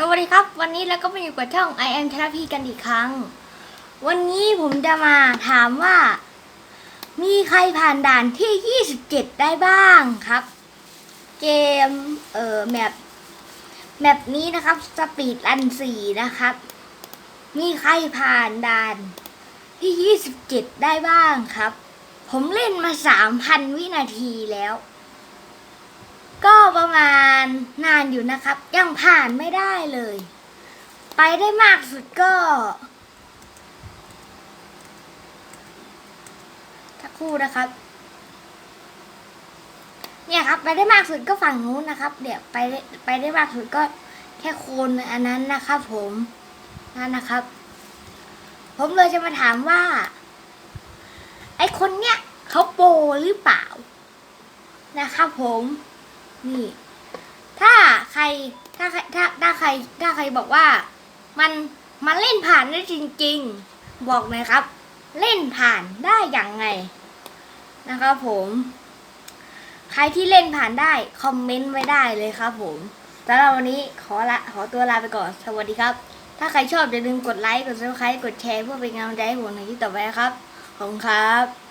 สวัสดีครับ วันนี้เราก็มาอยู่กับช่อง I am Therapy กันอีกครั้ง วันนี้ผมจะมาถามว่า มีใครผ่านด่านที่ 27 ได้บ้างครับ เกม เอ่อแมปแมปนี้นะครับสปีดรันสี่นะครับ มีใครผ่านด่านที่ 27 ได้บ้างครับ ผมเล่นมา 3,000 วินาทีแล้ว ก็ประมาณนาน อยู่นะครับ ยังผ่านไม่ได้เลย ไปได้มากสุดก็สักคู่นะครับ เนี่ยครับ ไปได้มากสุดก็ฝั่งนู้นนะครับ เดี๋ยวไปได้ไปได้มากสุดก็แค่โคนอันนั้นนะครับผมนั่นนะครับ ผมเลยจะมาถามว่า ไอคนเนี้ยเขาโปรหรือเปล่า นะครับผม นี่ ใครถ้าใครถ้าถ้าใครถ้าใครบอกว่า มันมันเล่นผ่านได้จริง ๆ บอกหน่อยครับ เล่นผ่านได้อย่างไงนะครับผม ใครที่เล่นผ่านได้คอมเมนต์ไว้ได้เลยครับ ผมสำหรับวันนี้ขอละขอตัวลาไปก่อนสวัสดีครับ ถ้าใครชอบอย่าลืมกดไลค์กดซับสไครต์กดแชร์เพื่อเป็นกำลังใจให้ผมในที่ต่อไปนะครับขอบคุณครับ